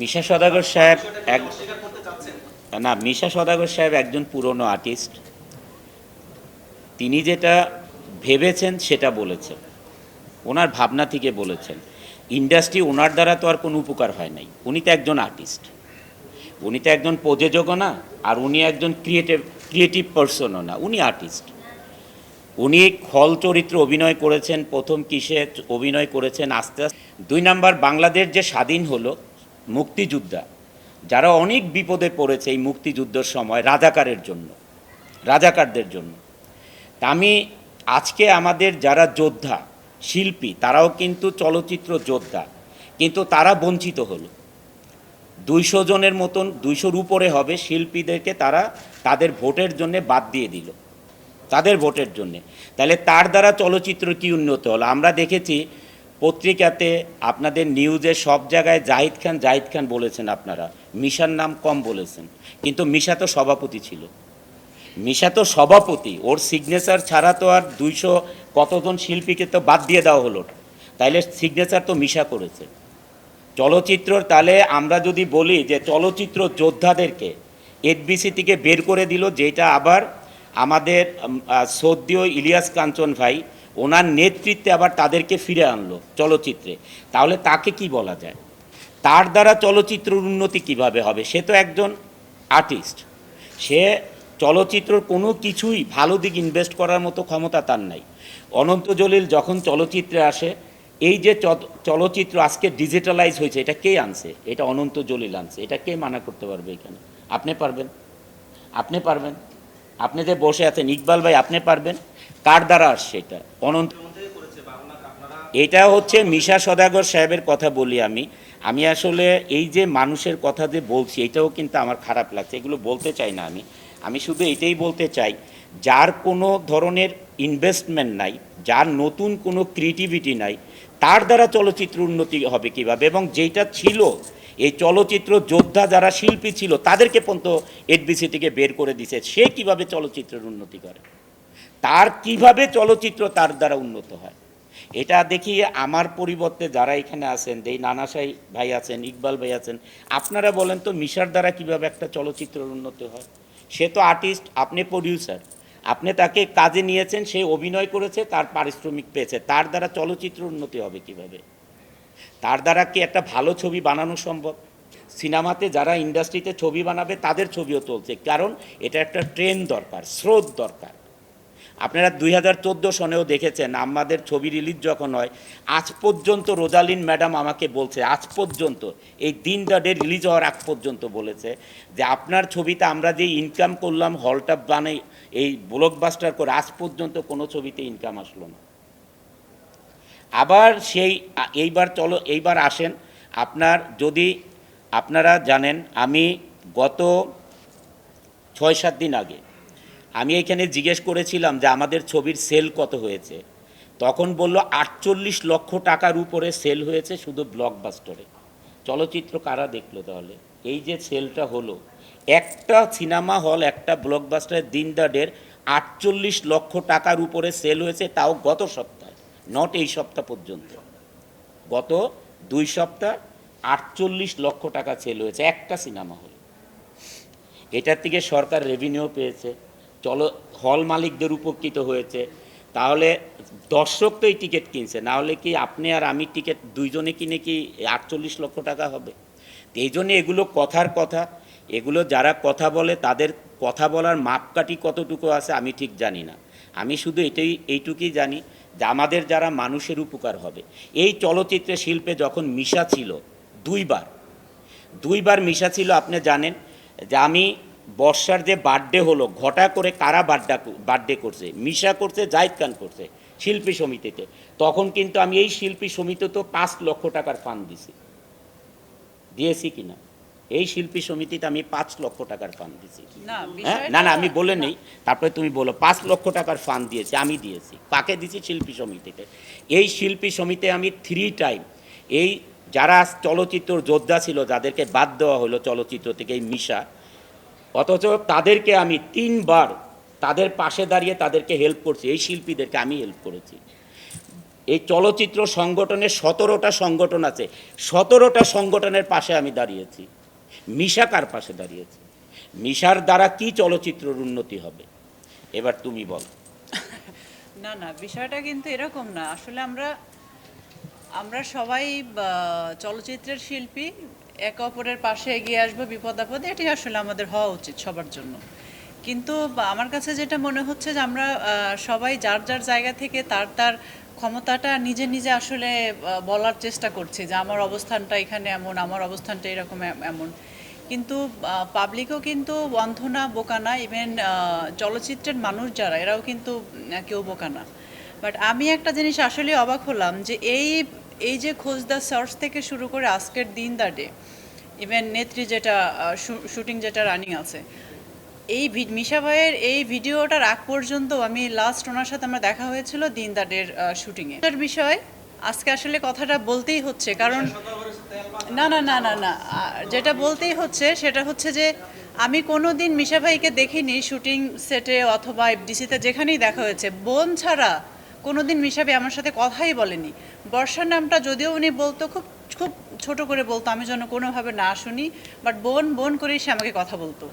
মিশা সদাগর সাহেব এক না, মিশা সদাগর সাহেব একজন পুরনো আর্টিস্ট। তিনি যেটা ভেবেছেন, সেটা বলেছেন। ওনার ভাবনা থেকে বলেছেন। ইন্ডাস্ট্রি ওনার দ্বারা তো আর কোনো উপকার হয় নাই। উনি তো একজন আর্টিস্ট। উনি তো একজন প্রযোজকও না, আর উনি একজন ক্রিয়েটিভ ক্রিয়েটিভ পার্সনও না। উনি আর্টিস্ট। উনি খল চরিত্র অভিনয় করেছেন, প্রথম কিসে অভিনয় করেছেন আস্তে আস্তে। দুই নাম্বার, বাংলাদেশ যে স্বাধীন হলো মুক্তিযোদ্ধা। যারা অনেক বিপদে পড়েছে এই মুক্তিযুদ্ধের সময় রাজাকারের জন্য, রাজাকারদের জন্য। তা আমি আজকে আমাদের যারা যোদ্ধা, শিল্পী, তারাও কিন্তু চলচ্চিত্র যোদ্ধা, কিন্তু তারা বঞ্চিত হলো। দুইশো জনের মতন, দুইশোর উপরে হবে শিল্পীদেরকে তারা তাদের ভোটের জন্য বাদ দিয়ে দিল। তাদের ভোটের জন্যে। তাহলে তার দ্বারা চলচ্চিত্র কি উন্নত হলো। আমরা দেখেছি পত্রিকাতে আপনাদের নিউজে সব জায়গায় জাহিদ খান জাহিদ খান বলেছেন আপনারা। মিশার নাম কম বলেছেন। কিন্তু মিশা তো সভাপতি ছিল। মিশা তো সভাপতি। ওর সিগনেচার ছাড়া তো আর দুইশো কতজন শিল্পীকে তো বাদ দিয়ে দেওয়া হলো। তাইলে সিগনেচার তো মিশা করেছে। চলচ্চিত্রর তালে আমরা যদি বলি যে চলচ্চিত্র যোদ্ধাদেরকে এফবিসি থেকে বের করে দিল, যেটা আবার আমাদের সদ্যীয় ইলিয়াস কাঞ্চন ভাই ওনার নেতৃত্বে আবার তাদেরকে ফিরে আনলো চলচ্চিত্রে। তাহলে তাকে কি বলা যায়? তার দ্বারা চলচ্চিত্রের উন্নতি কীভাবে হবে? সে তো একজন আর্টিস্ট। সে চলচ্চিত্রর কোনো কিছুই ভালো দিক ইনভেস্ট করার মতো ক্ষমতা তার নাই। অনন্ত জলিল যখন চলচ্চিত্রে আসে, এই যে চলচ্চিত্র আজকে ডিজিটালাইজ হয়েছে, এটা কে আনছে? এটা অনন্ত জলিল আনছে। এটা কে মানা করতে পারবে এখানে? আপনি পারবেন? আপনি পারবেন? আপনি যে বসে আছেন, ইকবাল ভাই, আপনি পারবেন? কার দ্বারা আসছে এটা? অনন্ত এটা হচ্ছে মিশা সদাগর সাহেবের কথা বলি আমি। আমি আসলে এই যে মানুষের কথা যে বলছি, এটাও কিন্তু আমার খারাপ লাগছে। এগুলো বলতে চাই না আমি। আমি শুধু এটাই বলতে চাই, যার কোনো ধরনের ইনভেস্টমেন্ট নাই, যার নতুন কোনো ক্রিয়েটিভিটি নাই, তার দ্বারা চলচ্চিত্র উন্নতি হবে কীভাবে? এবং যেটা ছিল, এই চলচ্চিত্র যোদ্ধা যারা শিল্পী ছিল, তাদেরকে পর্যন্ত এডবিসি থেকে বের করে দিছে। সে কীভাবে চলচ্চিত্রের উন্নতি করে? তার কীভাবে চলচ্চিত্র তার দ্বারা উন্নত হয়? এটা দেখি আমার পরিবর্তে যারা এখানে আছেন, যেই নানাসাই ভাই আছেন, ইকবাল ভাই আছেন, আপনারা বলেন তো মিশার দ্বারা কীভাবে একটা চলচ্চিত্রের উন্নতি হয়? সে তো আর্টিস্ট আপনি প্রডিউসার আপনি তাকে কাজে নিয়েছেন, সে অভিনয় করেছে, তার পারিশ্রমিক পেয়েছে, তার দ্বারা চলচ্চিত্র উন্নতি হবে কীভাবে? তার দ্বারা কি একটা ভালো ছবি বানানো সম্ভব? সিনেমাতে যারা ইন্ডাস্ট্রিতে ছবি বানাবে, তাদের ছবিও চলছে, কারণ এটা একটা ট্রেন দরকার, স্রোত দরকার। আপনারা দুই হাজার চোদ্দ সনেও দেখেছেন, আমাদের ছবি রিলিজ যখন হয়, আজ পর্যন্ত রোজালিন ম্যাডাম আমাকে বলছে, আজ পর্যন্ত, এই দিন দাডে রিলিজ হওয়ার আগ পর্যন্ত বলেছে, যে আপনার ছবিতে আমরা যে ইনকাম করলাম হলটা বানাই, এই ব্লকবাস্টার করে আজ পর্যন্ত কোনো ছবিতে ইনকাম আসলো না। আবার সেই, এইবার চলো, এইবার আসেন, আপনার যদি, আপনারা জানেন, আমি গত ছয় সাত দিন আগে আমি এখানে জিজ্ঞেস করেছিলাম যে আমাদের ছবির সেল কত হয়েছে। তখন বলল, আটচল্লিশ লক্ষ টাকার উপরে সেল হয়েছে শুধু ব্লকবাস্টারে চলচ্চিত্র কারা দেখল তাহলে? এই যে সেলটা হলো, একটা সিনেমা হল, একটা ব্লকবাস্টারের দিন দাডের আটচল্লিশ লক্ষ টাকার উপরে সেল হয়েছে, তাও গত সপ্তাহে নট এই সপ্তাহ পর্যন্ত। গত দুই সপ্তাহ আটচল্লিশ লক্ষ টাকা সেল হয়েছে, একটা সিনেমা হল। এটার থেকে সরকার রেভিনিউ পেয়েছে। চলো হল মালিকদের উপকৃত হয়েছে। তাহলে দর্শক তো এই টিকিট কিনছে, না হলে কি আপনি আর আমি টিকিট দুইজনে কিনে কি আটচল্লিশ লক্ষ টাকা হবে? এই জন্যে এগুলো কথার কথা। এগুলো যারা কথা বলে, তাদের কথা বলার মাপকাঠি কতটুকু আছে আমি ঠিক জানি না। আমি শুধু এটাই, এইটুকুই জানি যে আমাদের যারা মানুষের উপকার হবে। এই চলচ্চিত্র শিল্পে যখন মিশা ছিল, দুইবার দুইবার মিশা ছিল, আপনি জানেন যে আমি বর্ষার যে বার্থডে হলো ঘটা করে কারা বার্থডা বার্থডে করছে? মিশা করছে জাহিদ খান করছে শিল্পী সমিতিতে। তখন কিন্তু আমি এই শিল্পী সমিতি তো পাঁচ লক্ষ টাকার ফান্ড দিছি। দিয়েছি কিনা? এই শিল্পী সমিতিতে আমি পাঁচ লক্ষ টাকার ফান্ড না হ্যাঁ? না না আমি বলে নেই। তারপরে তুমি বলো পাঁচ লক্ষ টাকার ফান্ড দিয়েছি আমি দিয়েছি। কাকে দিয়েছি শিল্পী সমিতিতে। এই শিল্পী সমিতি আমি থ্রি টাইম এই যারা চলচ্চিত্র যোদ্ধা ছিল যাদেরকে বাদ দেওয়া হলো চলচ্চিত্র থেকে এই মিশা অথচ তাদেরকে আমি তিনবার তাদের পাশে দাঁড়িয়ে তাদেরকে হেল্প করছি, এই শিল্পীদেরকে আমি হেল্প করেছি। এই চলচ্চিত্র সংগঠনের সতেরোটা সংগঠন আছে, সতেরোটা সংগঠনের পাশে আমি দাঁড়িয়েছি। মিশা কার পাশে দাঁড়িয়েছি? মিশার দ্বারা কি চলচ্চিত্রর উন্নতি হবে? এবার তুমি বল। না না, বিষয়টা কিন্তু এরকম না। আসলে আমরা আমরা সবাই চলচ্চিত্রের শিল্পী। একে অপরের পাশে এগিয়ে আসব বিপদ আপদে এটি আসলে আমাদের হওয়া উচিত সবার জন্য। কিন্তু আমার কাছে যেটা মনে হচ্ছে যে আমরা সবাই যার যার জায়গা থেকে তার তার ক্ষমতাটা নিজে নিজে আসলে বলার চেষ্টা করছি যে আমার অবস্থানটা এখানে এমন, আমার অবস্থানটা এরকম এমন। কিন্তু পাবলিকও কিন্তু অন্ধ না, বোকা না ইভেন চলচ্চিত্রের মানুষ যারা, এরাও কিন্তু কেউ বোকা না। বাট আমি একটা জিনিস আসলে অবাক হলাম যে এই এই যে খোঁজ দ্য সার্চ থেকে শুরু করে আজকের দিন দা ডে ইভেন নেত্রী যেটা শুটিং যেটা রানিং আছে। এই মিশা ভাইয়ের এই ভিডিওটার আগ পর্যন্ত আমি লাস্ট ওনার সাথে আমরা দেখা হয়েছিল দিন দা ডের শুটিংয়ে এটার বিষয়, আজকে আসলে কথাটা বলতেই হচ্ছে, কারণ না না না না না যেটা বলতেই হচ্ছে সেটা হচ্ছে যে আমি কোনো দিন মিশা ভাইকে দেখিনি শুটিং সেটে অথবা এফডিসিতে যেখানেই দেখা হয়েছে। বোন ছাড়া কোনো দিন মিশা ভাই আমার সাথে কথাই বলেনি। বর্ষার নামটা যদিও উনি বলতো, খুব খুব ছোট করে বলতো, আমি যেন কোনোভাবে না শুনি। বাট বোন বোন করেই সে আমাকে কথা বলতো।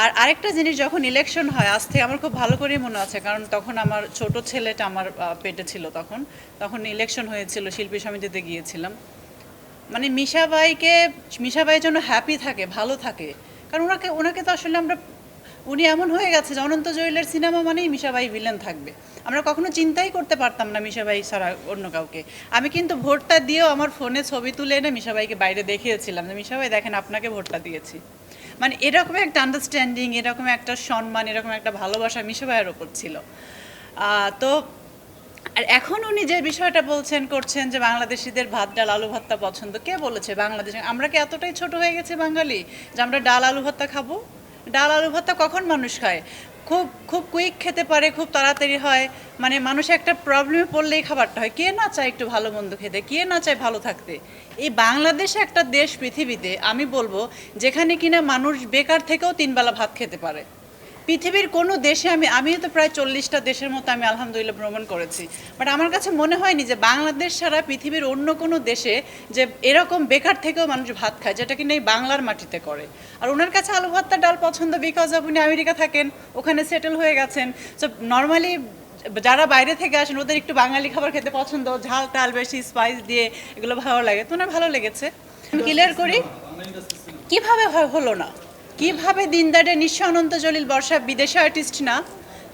আর আরেকটা জিনিস, যখন ইলেকশন হয়, আজ থেকে আমার খুব ভালো করেই মনে আছে, কারণ তখন আমার ছোট ছেলেটা আমার পেটে ছিল তখন। তখন ইলেকশন হয়েছিল, শিল্পী সমিতিতে গিয়েছিলাম। মানে মিশাবাইকে মিশাবাই যেন হ্যাপি থাকে, ভালো থাকে। কারণ ওনাকে ওনাকে তো আসলে আমরা, উনি এমন হয়ে গেছে যে অনন্ত জৈলের সিনেমা মানেই মিশাবাই ভিলেন থাকবে। আমরা কখনো চিন্তাই করতে পারতাম না মিশাবাই ছাড়া অন্য কাউকে। আমি কিন্তু ভোটটা দিয়েও আমার ফোনে ছবি তুলে এনে মিশাবাইকে বাইরে দেখিয়েছিলাম যে মিশাবাই দেখেন আপনাকে ভোটটা দিয়েছি। মানে এরকম একটা আন্ডারস্ট্যান্ডিং এরকম একটা সম্মান, এরকম একটা ভালোবাসা মিশাবাইয়ের ওপর ছিল। তো আর এখন উনি যে বিষয়টা বলছেন, করছেন যে বাংলাদেশিদের ভাত ডাল, আলু ভর্তা পছন্দ, কে বলেছে বাংলাদেশে? আমরা কি এতটাই ছোট হয়ে গেছে বাঙালি যে আমরা ডাল, আলু ভর্তা খাব? ডাল, আলু ভর্তা কখন মানুষ খায়? খুব খুব কুইক খেতে পারে, খুব তাড়াতাড়ি হয়। মানে মানুষ একটা প্রবলেমে পড়লেই খাবারটা হয়। কে না চায় একটু ভালো মন্দ খেতে? কে না চায় ভালো থাকতে? এই বাংলাদেশে একটা দেশ, পৃথিবীতে, আমি বলব, যেখানে কিনা মানুষ বেকার থেকেও তিনবেলা ভাত খেতে পারে। পৃথিবীর কোনো দেশে আমি, আমিও তো প্রায় চল্লিশটা দেশের মতো আমি আলহামদুলিল্লাহ ভ্রমণ করেছি। বাট আমার কাছে মনে হয়নি যে বাংলাদেশ ছাড়া পৃথিবীর অন্য কোনো দেশে যে এরকম বেকার থেকেও মানুষ ভাত খায়, যেটা কিনা এই বাংলার মাটিতে করে। আর ওনার কাছে আলু ভর্তা ডাল পছন্দ বিকজ উনি আমেরিকা থাকেন, ওখানে সেটেল হয়ে গেছেন। সো নর্মালি যারা বাইরে থেকে আসেন, ওদের একটু বাঙালি খাবার খেতে পছন্দ, ঝাল টাল বেশি স্পাইস দিয়ে এগুলো ভালো লাগে। তো ওনার ভালো লেগেছে। ক্লিয়ার করি? কীভাবে হলো না? কীভাবে দিনদারে নিশ্চয় অনন্ত জলিল বর্ষা বিদেশি আর্টিস্ট না,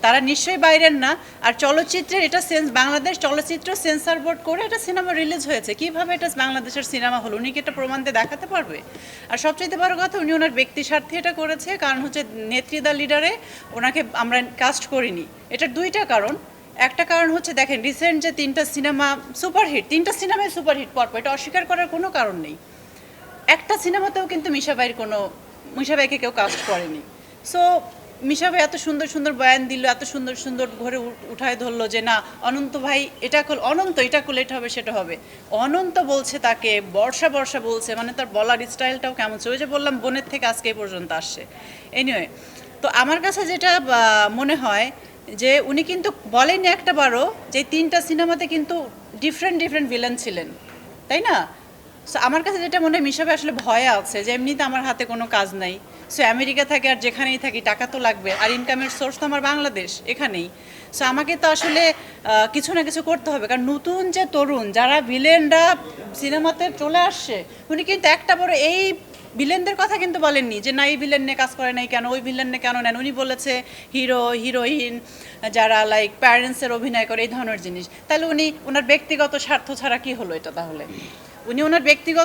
তারা নিশ্চয়ই বাইরের না, আর চলচ্চিত্রের এটা সেন্স, বাংলাদেশ চলচ্চিত্র সেন্সার বোর্ড করে এটা সিনেমা রিলিজ হয়েছে। কীভাবে এটা বাংলাদেশের সিনেমা হলো? উনি কি এটা প্রমাণ দিয়ে দেখাতে পারবে? আর সবচেয়ে বড় কথা, উনি ওনার ব্যক্তি স্বার্থে এটা করেছে, কারণ হচ্ছে নেত্রীদা লিডারে ওনাকে আমরা কাস্ট করিনি। এটার দুইটা কারণ। একটা কারণ হচ্ছে, দেখেন রিসেন্ট যে তিনটা সিনেমা সুপারহিট তিনটা সিনেমায় সুপারহিট পরপর, এটা অস্বীকার করার কোনো কারণ নেই। একটা সিনেমাতেও কিন্তু মিশাবাইয়ের কোনো মিশাবাইকে কেউ কাস্ট করেনি। সো মিশাবাই এত সুন্দর সুন্দর বয়ান দিল, এত সুন্দর সুন্দর ঘরে উঠ- উঠায় ধরলো যে না, অনন্ত ভাই, এটা করল অনন্ত, এটা করলে এটা হবে, সেটা হবে। অনন্ত বলছে তাকে, বর্ষা বর্ষা বলছে মানে তার বলার স্টাইলটাও কেমন ছিল যে বললাম, বোনের থেকে আজকে এই পর্যন্ত আসছে। এনিওয়ে তো আমার কাছে যেটা মনে হয় যে উনি কিন্তু বলেনি একটা বারও যে তিনটা সিনেমাতে কিন্তু ডিফারেন্ট ডিফারেন্ট ভিলেন ছিলেন। তাই না? সো আমার কাছে যেটা মনে হয় মিশাবে আসলে ভয় আছে যে এমনিতে আমার হাতে কোনো কাজ নাই। সো আমেরিকা থাকে আর যেখানেই থাকি টাকা তো লাগবে আর ইনকামের সোর্স তো আমার বাংলাদেশ, এখানেই। সো আমাকে তো আসলে কিছু না কিছু করতে হবে। কারণ নতুন যে তরুণ যারা ভিলেনরা সিনেমাতে চলে আসছে, উনি কিন্তু একটা বড় এই ভিলেনদের কথা কিন্তু বলেননি যে, না, এই ভিলেন নিয়ে কাজ করে নাই কেন? ওই ভিলেন নিয়ে কেন নেন? উনি বলেছে, হিরো, হিরোইন যারা লাইক প্যারেন্টসের অভিনয় করে, এই ধরনের জিনিস। তাহলে উনি, ওনার ব্যক্তিগত স্বার্থ ছাড়া কি হলো এটা তাহলে? উনি ওনার ব্যক্তিগত